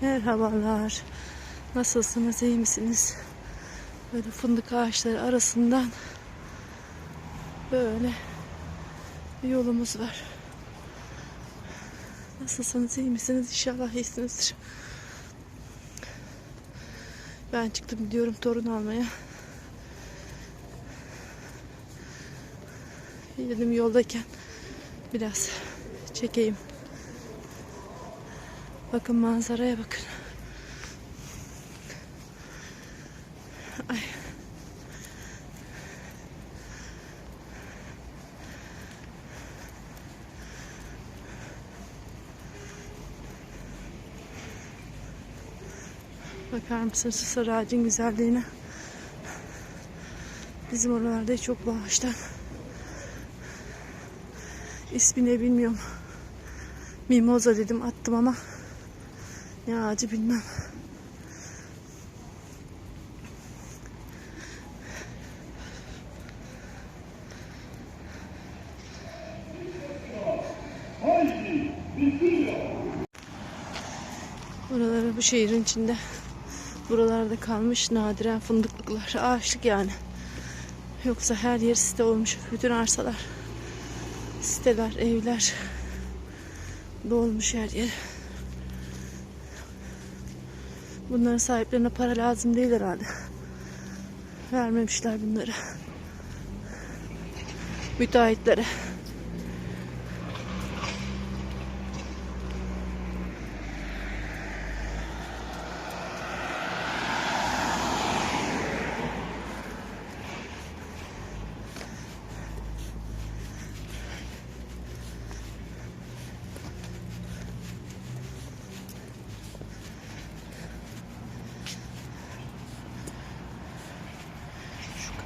Merhabalar. Nasılsınız? iyi misiniz? Böyle fındık ağaçları arasından böyle bir yolumuz var. Nasılsınız? iyi misiniz? İnşallah iyisinizdir. Ben çıktım gidiyorum torun almaya. Dedim yoldayken biraz çekeyim. Bakın manzaraya bakın. Ay. Bakar mısınız sarı ağacın güzelliğine? Bizim oralarda hiç yok bu ağaçtan. İsmini bilmiyorum. Mimoza dedim attım ama ne ağacı bilmem. Buralara bu şehrin içinde buralarda kalmış nadiren fındıklıklar. Ağaçlık yani. Yoksa her yer site olmuş. Bütün arsalar. Siteler, evler dolmuş her yer. Bunların sahiplerine para lazım değil herhalde. Vermemişler bunları. Müteahhitlere.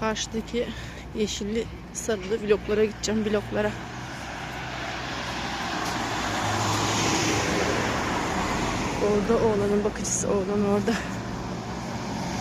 Karşıdaki yeşilli sarılı bloklara gideceğim bloklara. Orada oğlanın bakıcısı oğlan orada.